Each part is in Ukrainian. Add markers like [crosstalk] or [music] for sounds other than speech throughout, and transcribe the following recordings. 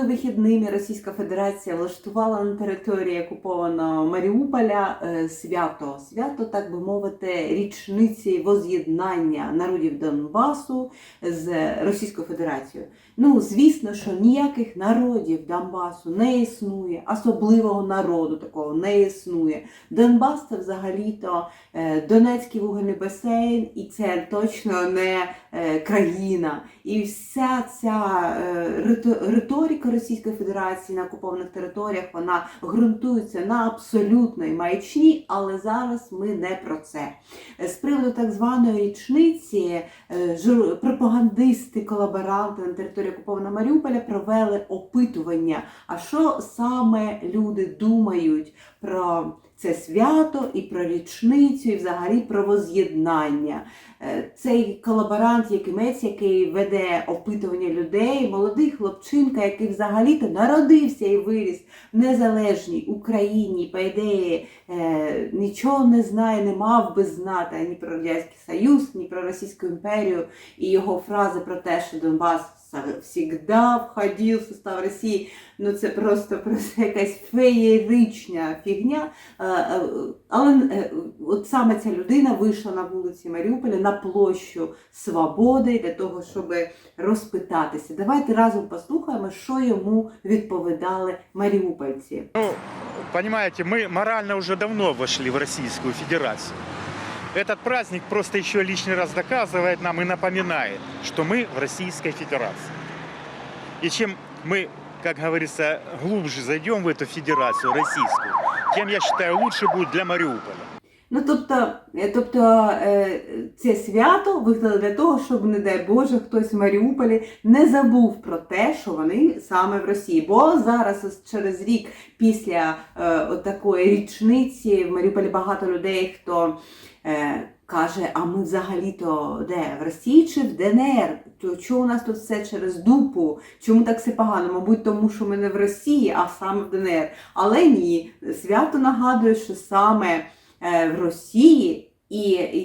Минулими вихідними Російська Федерація влаштувала на території окупованого Маріуполя е, свято. Свято, так би мовити, річниці воз'єднання народів Донбасу з Російською Федерацією. Ну, звісно, що ніяких народів Донбасу не існує, особливого народу такого не існує. Донбас це взагалі-то е, Донецький вугільний басейн, і це точно не е, країна. І вся ця е, рито- риторика Російської Федерації на окупованих територіях вона ґрунтується на абсолютної маячні, але зараз ми не про це. З приводу так званої річниці пропагандисти, колаборанти на території окупованого Маріуполя провели опитування. А що саме люди думають про це свято і про річницю, і взагалі про воз'єднання? Е, Цей колаборант Якимець, який веде опитування людей, молодий хлопчинка, який взагалі-то народився і виріс в незалежній Україні, по ідеї е, нічого не знає, не мав би знати ані про Радянський Союз, ні про Російську імперію, і його фрази про те, що Донбас завжди входив в состав Росії, ну це просто, просто якась феєрична фігня. Але е, от саме ця людина вийшла на вулиці Маріуполя на площу Свободи для того, щоб розпитатися. Давайте разом послухаємо, що йому відповідали маріупольці. Ну, понимаете, мы морально уже давно вошли в Российскую Федерацию. Этот праздник просто еще лишний раз доказывает нам и напоминает, что мы в Российской Федерации. И чем мы, как говорится, глубже зайдем в эту федерацию российскую, тем, я считаю, лучше будет для Мариуполя. Ну, тобто, е, тобто е, це свято виклали для того, щоб, не дай Боже, хтось в Маріуполі не забув про те, що вони саме в Росії. Бо зараз, через рік після е, такої річниці в Маріуполі багато людей, хто каже, а ми взагалі-то де? В Росії чи в ДНР? То чого у нас тут все через дупу? Чому так все погано? Мабуть, тому що ми не в Росії, а саме в ДНР. Але ні, свято нагадує, що саме в Росії, і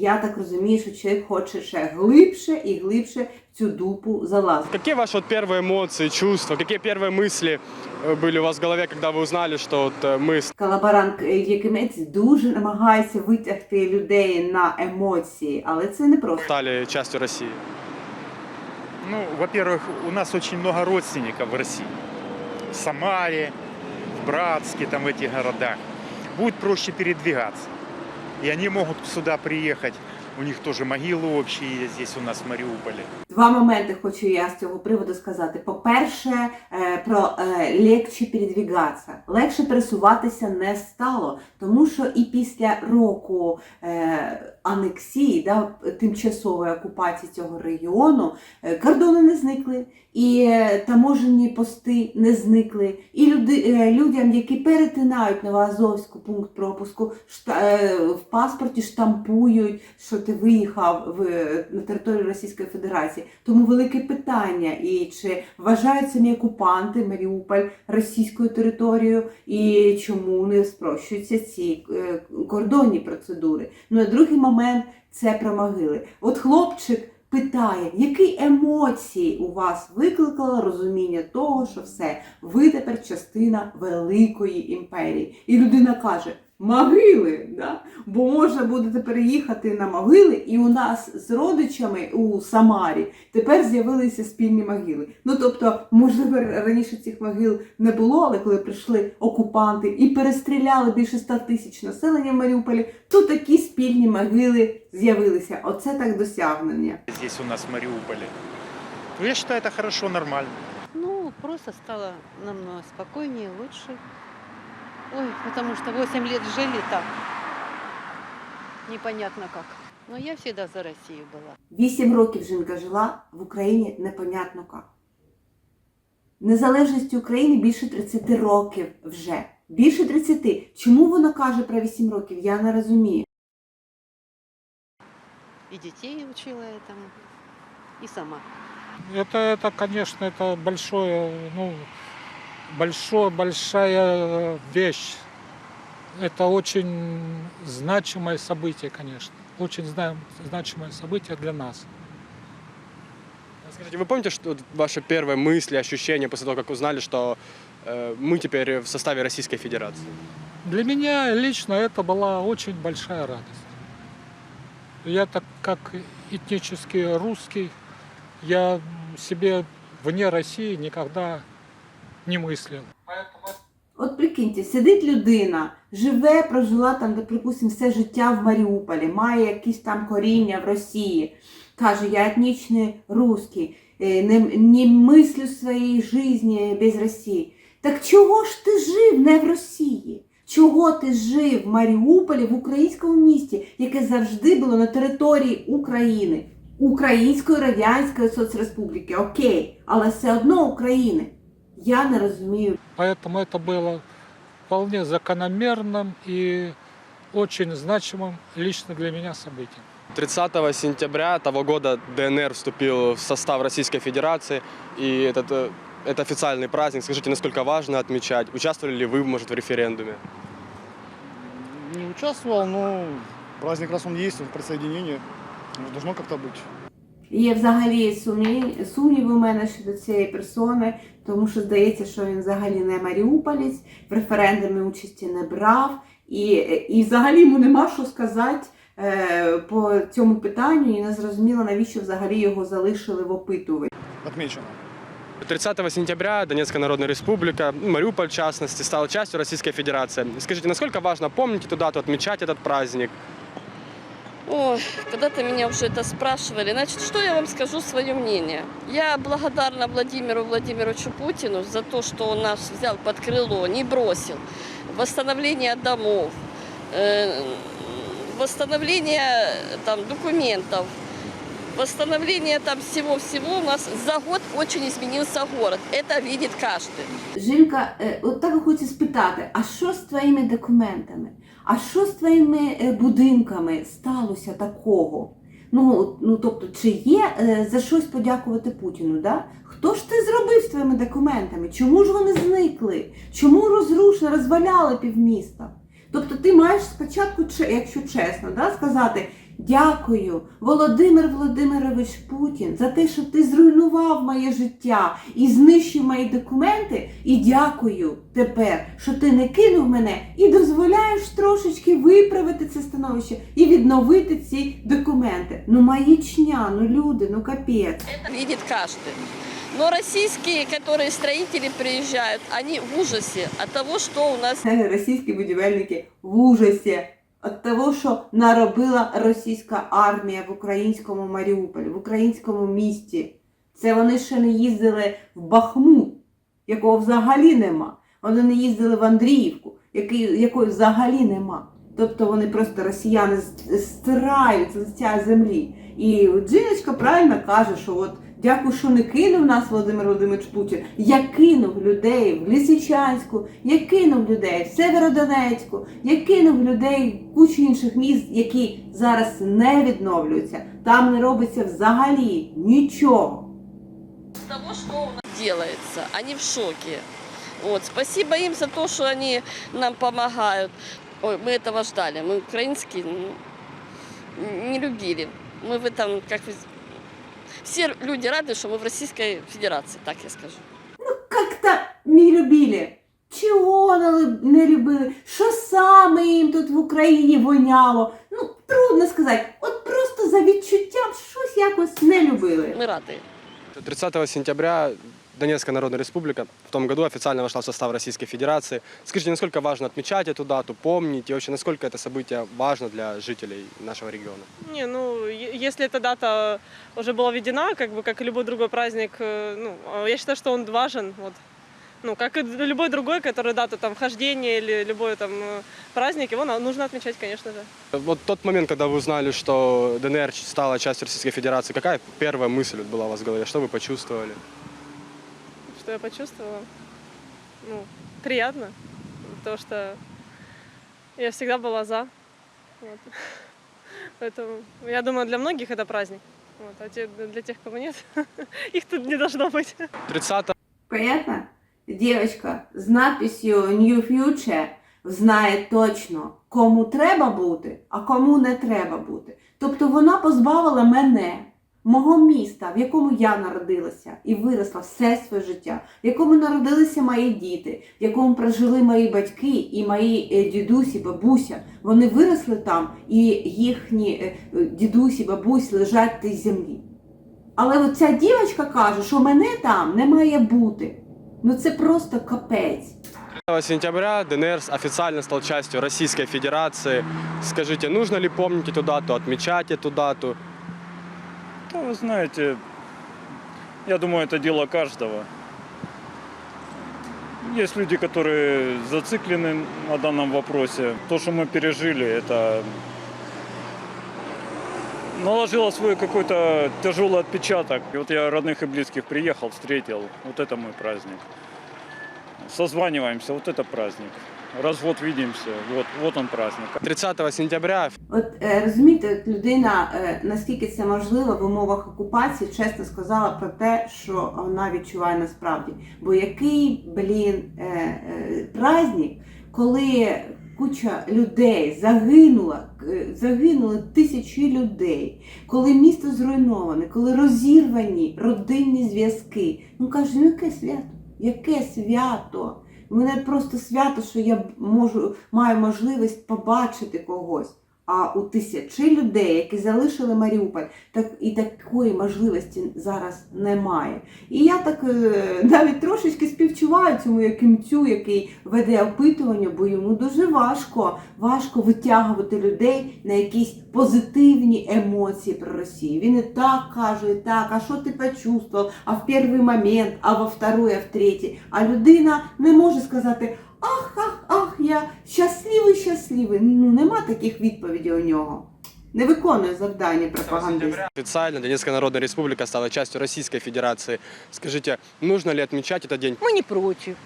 я так розумію, що чоловік хоче ще глибше і глибше в цю дупу залазити. Какие ваши вот первые эмоции, чувства, какие первые мысли э, были у вас в голове, когда вы узнали, что вот э, мы Колаборант е, Якимець дуже намагається витягти людей на емоції, але це не просто. стали частью России? Ну, во-первых, у нас очень много родственников в России. В Самаре, в Братске, там в этих городах. Будет проще передвигаться. И они могут сюда приехать. У них тоже могилы общие здесь у нас в Мариуполе. Два моменти хочу я з цього приводу сказати. По-перше, е, про е, легче передвігатися. Легше пересуватися не стало, тому що і після року е, анексії, да, тимчасової окупації цього регіону, кордони не зникли, і таможенні пости не зникли. І люди, людям, які перетинають Новоазовську пункт пропуску, в паспорті штампують, що ти виїхав в, на територію Російської Федерації. Тому велике питання, і чи вважають самі окупанти Маріуполь російською територією, і чому не спрощуються ці е, кордонні процедури. Ну і другий момент це про могили. От хлопчик питає, які емоції у вас викликало розуміння того, що все, ви тепер частина великої імперії. І людина каже. Могили, да? бо можна буде переїхати на могили, і у нас з родичами у Самарі тепер з'явилися спільні могили. Ну тобто, можливо, раніше цих могил не було, але коли прийшли окупанти і перестріляли більше ста тисяч населення в Маріуполі, то такі спільні могили з'явилися. Оце так досягнення. Здесь у нас в Мариуполе. Ну, я считаю, это хорошо, нормально. Ну, просто стало намного спокойнее, лучше. Ой, потому что 8 лет жили так. Непонятно как. Но я всегда за Россию была. Вісім років жінка жила в Україні непонятно як. Незалежності України більше 30 років вже. Більше 30. Чому вона каже про 8 років? Я не розумію. И детей учила этому, и сама. Это, это, конечно, это большое, ну, большое, большая вещь. Это очень значимое событие, конечно. Очень зна- значимое событие для нас. Скажите, вы помните, что ваши первые мысли, ощущения после того, как узнали, что э, мы теперь в составе Российской Федерации? Для меня лично это была очень большая радость. Я так как этнически русский, я себе вне России никогда не. От прикиньте, сидить людина, живе, прожила там, де, припустимо, все життя в Маріуполі, має якісь там коріння в Росії. Каже, я етнічний русский, е, не, не мислю своєї житті без Росії. Так чого ж ти жив не в Росії? Чого ти жив в Маріуполі, в українському місті, яке завжди було на території України, Української Радянської Соцреспубліки, окей, але все одно України. Я не розумію Поэтому это было вполне закономерным и очень значимым лично для меня событием. 30 сентября того года ДНР вступил в состав Российской Федерации, и этот, э, это официальный праздник. Скажите, насколько важно отмечать? Участвовали ли вы, может, в референдуме? Не участвовал, но праздник, раз он есть, он в присоединении, должно как-то быть. Є взагалі сумні- сумніви у мене щодо цієї персони, тому що здається, що він взагалі не маріуполець, в референдумі участі не брав, і, і взагалі йому нема що сказати е, по цьому питанню, і не зрозуміло, навіщо взагалі його залишили в опитуванні. Отмечено. 30 сентября Донецкая Народная Республика, ну, Мариуполь в частности, стала частью Российской Федерации. Скажите, насколько важно помнить эту дату, отмечать этот праздник? Ой, когда-то меня уже это спрашивали. Значит, что я вам скажу свое мнение? Я благодарна Владимиру Владимировичу Путину за то, что он нас взял под крыло, не бросил. Восстановление домов, э, восстановление там, документов, восстановление там всего-всего. У нас за год очень изменился город. Это видит каждый. Жінка, е, от так хочу спитати, а що з твоїми документами? А що з твоїми е, будинками сталося такого? Ну, ну тобто, чи є е, за щось подякувати Путіну? Да? Хто ж ти зробив з твоїми документами? Чому ж вони зникли? Чому розрушили, розваляли півміста? Тобто ти маєш спочатку, якщо чесно, да, сказати дякую, Володимир Володимирович Путін, за те, що ти зруйнував моє життя і знищив мої документи. І дякую тепер, що ти не кинув мене і дозволяєш трошечки виправити це становище і відновити ці документи. Ну маячня, ну люди, ну капець. Это видит каждый. Но российские, которые строители приезжают, они в ужасе от того, что у нас Російські будівельники в ужасі від того, що наробила російська армія в українському Маріуполі, в українському місті. Це вони ще не їздили в Бахмут, якого взагалі нема. Вони не їздили в Андріївку, який, якої взагалі нема. Тобто вони просто росіяни стираються з цієї землі. І от жіночка правильно каже, що от дякую, що не кинув нас Володимир Володимирович Путін. Я кинув людей в Лисичанську, я кинув людей в Северодонецьку, я кинув людей в кучу інших міст, які зараз не відновлюються. Там не робиться взагалі нічого. того, что у нас делается. Они в шоке. Вот. Спасибо им за то, что они нам помогают. Ой, мы этого ждали. Мы украинские ну, не любили. Мы в этом, как вы- все люди рады, что мы в Российской Федерации, так я скажу. Как-то не любили. Чого не лю- не любили? Що саме їм тут в Україні воняло? Ну, трудно сказати. От просто за відчуттям щось якось не любили. Мы рады. 30 сентября Донецкая Народная Республика в том году официально вошла в состав Российской Федерации. Скажите, насколько важно отмечать эту дату, помнить и вообще насколько это событие важно для жителей нашего региона? Не, ну, если эта дата уже была введена, как бы, как и любой другой праздник, э, ну, э, я считаю, что он важен, вот. Ну, как и любой другой, который дата там вхождения или любой там э, праздник, его нужно отмечать, конечно же. Вот тот момент, когда вы узнали, что ДНР стала частью Российской Федерации, какая первая мысль была у вас в голове? Что вы почувствовали? Что я почувствовала? Ну, приятно, потому что я всегда была за. Вот. Поэтому, я думаю, для многих это праздник. Вот. А те- для тех, кого нет, [laughs] их тут не должно быть. 30 Понятно? Дівчинка з надписью New Future знає точно, кому треба бути, а кому не треба бути. Тобто вона позбавила мене мого міста, в якому я народилася і виросла все своє життя, в якому народилися мої діти, в якому прожили мої батьки і мої е, дідусі, бабуся. Вони виросли там, і їхні е, дідусі, бабусь лежать в землі. Але от ця дівчинка каже, що мене там не має бути. Ну це просто капець. 5 сентября ДНР официально стал частью Российской Федерации. Скажите, нужно ли помнить эту дату, отмечать эту дату? Ну, вы знаете, я думаю, это дело каждого. Есть люди, которые зациклены на данном вопросе. То, что мы пережили, это наложило свой какой-то тяжелый отпечаток. И вот я родных и близких приехал, встретил. Вот это мой праздник. Созваниваемся, вот это праздник. Раз в год видимся, вот, вот он праздник. 30 сентября От е, розумієте, от людина, е, наскільки це можливо в умовах окупації, чесно сказала про те, що вона відчуває насправді. Бо який, блін, е, е, праздник, коли куча людей загинула, е, загинули тисячі людей, коли місто зруйноване, коли розірвані родинні зв'язки. Ну каже, ну яке свято? Яке свято? Мене просто свято, що я можу, маю можливість побачити когось. А у тисячі людей, які залишили Маріуполь, так і такої можливості зараз немає. І я так е, навіть трошечки співчуваю цьому якимцю, який веде опитування, бо йому дуже важко, важко витягувати людей на якісь позитивні емоції про Росію. Він і так каже, і так, а що ти почувствував, а в перший момент, а во второй, а в третій. А людина не може сказати. Ах, ах, ах, я щасливий, щасливий. Ну, нема таких відповідей у нього. Не виконує завдання пропагандиста. официально Донецкая Народная Республика стала частью Российской Федерации. Скажите, нужно ли отмечать этот день? Мы не против.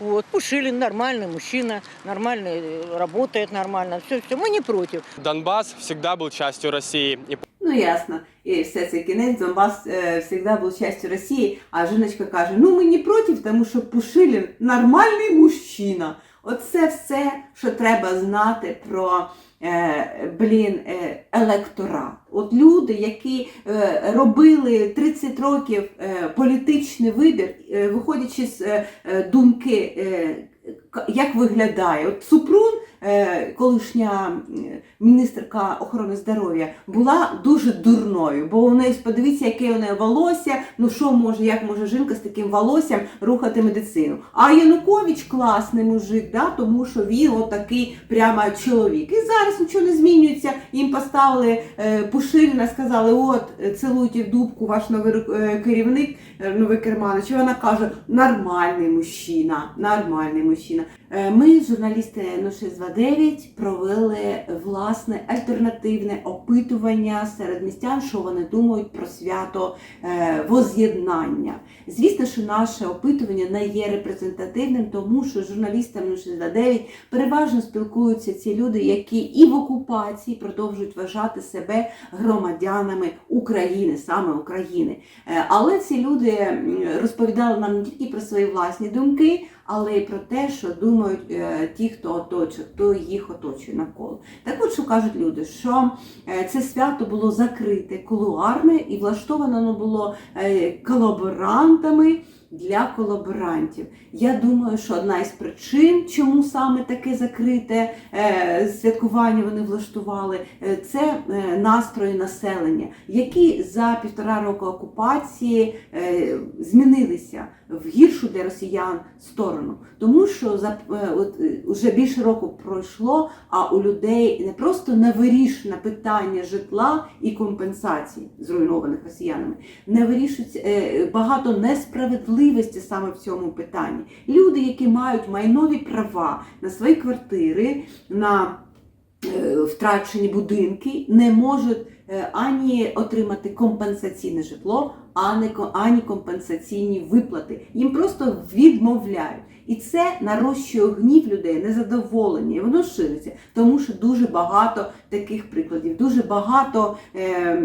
Вот. Пушилин нормальный мужчина, нормально э, работает нормально, все, все. Мы не против. Донбасс всегда был частью России. И Ну ясно. І все це кінець. Донбас е, завжди був частю Росії, а жіночка каже: ну ми не проти, тому що Пушилін нормальний мужчина. Оце все, що треба знати про е, блін, е, електорат. От люди, які е, робили 30 років політичний вибір, виходячи з думки, як виглядає. От Супрун, колишня е, міністерка охорони здоров'я, була дуже дурною, бо у неї подивіться, яке у неї волосся. Ну що може, як може жінка з таким волоссям рухати медицину? А Янукович класний мужик, да, тому що він отакий прямо чоловік. І зараз нічого не змінюється. Їм поставили е, Пушиліна, сказали, от цілуйте дубку ваш новий е, керівник, новий керманич. І вона каже, нормальний мужчина, нормальний мужчина. Ми, журналісти Ну 629, провели власне альтернативне опитування серед містян, що вони думають про свято е, воз'єднання. Звісно, що наше опитування не є репрезентативним, тому що журналістами Ну 629 переважно спілкуються ці люди, які і в окупації продовжують вважати себе громадянами України, саме України. Е, Але ці люди розповідали нам не тільки про свої власні думки, але й про те, що думають е, ті, хто оточує, хто їх оточує навколо. Так от що кажуть люди, що е, це свято було закрите, кулуарне і влаштовано воно було е, колаборантами для колаборантів. Я думаю, що одна із причин, чому саме таке закрите е, святкування вони влаштували, е, це е, настрої населення, які за півтора року окупації змінилися в гіршу для росіян сторону. Тому що за от, вже більше року пройшло, а у людей не просто невирішене питання житла і компенсацій, зруйнованих росіянами, не вирішується багато несправедливості саме в цьому питанні. Люди, які мають майнові права на свої квартири, на е, втрачені будинки, не можуть е, ані отримати компенсаційне житло, ані компенсаційні виплати. Їм просто відмовляють. І це нарощує гнів людей, незадоволення, і воно шириться, тому що дуже багато таких прикладів, дуже багато е,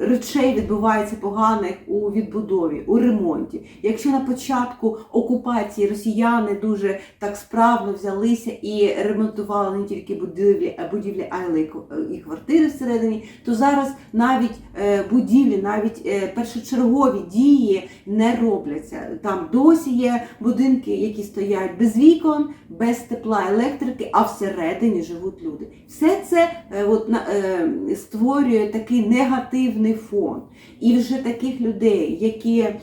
речей відбувається поганих у відбудові, у ремонті. Якщо на початку окупації росіяни дуже так справно взялися і ремонтували не тільки будівлі, а будівлі, але й і квартири всередині, то зараз навіть е, будівлі, навіть е, першочергові дії не робляться. Там досі є будинки, які стоять без вікон, без тепла, електрики, а всередині живуть люди. Все це е, от, е, створює такий негативний фон. І вже таких людей, які е,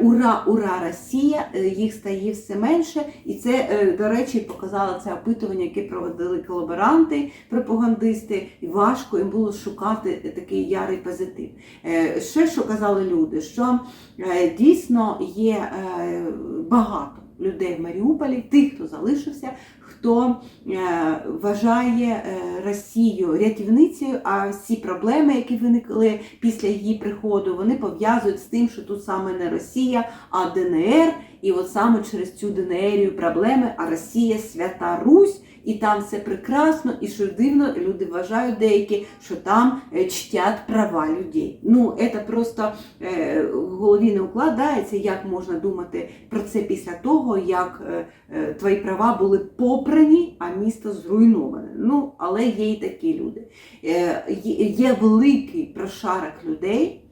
ура, ура, Росія, е, їх стає все менше. І це, е, до речі, показало це опитування, яке проводили колаборанти, пропагандисти. І важко їм було шукати такий ярий позитив. Е, Ще що казали люди, що е, дійсно є е, багато людей в Маріуполі, тих, хто залишився, хто е, вважає е, Росію рятівницею, а всі проблеми, які виникли після її приходу, вони пов'язують з тим, що тут саме не Росія, а ДНР. І от саме через цю ДНРію проблеми, а Росія свята Русь, і там все прекрасно, і що дивно, люди вважають деякі, що там е, чтять права людей. Ну, це просто е, в голові не укладається, як можна думати про це після того, як е, твої права були попрані, а місто зруйноване. Ну, але є і такі люди. Є, великий прошарок людей,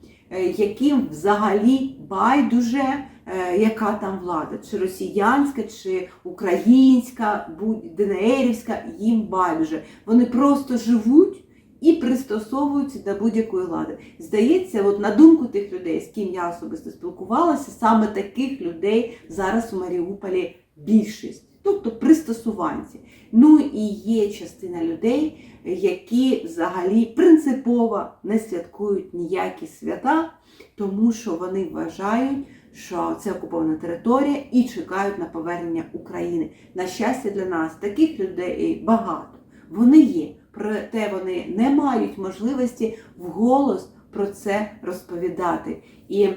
яким взагалі байдуже, е, яка там влада, чи росіянська, чи українська, ДНРівська, їм байдуже. Вони просто живуть. І пристосовуються до будь-якої влади. Здається, от на думку тих людей, з ким я особисто спілкувалася, саме таких людей зараз у Маріуполі більшість, тобто пристосуванці. Ну і є частина людей, які взагалі принципово не святкують ніякі свята, тому що вони вважають, що це окупована територія і чекають на повернення України. На щастя для нас, таких людей багато. Вони є, проте вони не мають можливості вголос про це розповідати. І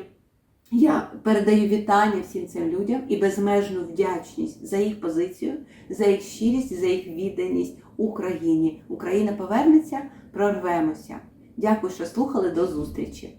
я передаю вітання всім цим людям і безмежну вдячність за їх позицію, за їх щирість, за їх відданість Україні. Україна повернеться, прорвемося. Дякую, що слухали. До зустрічі!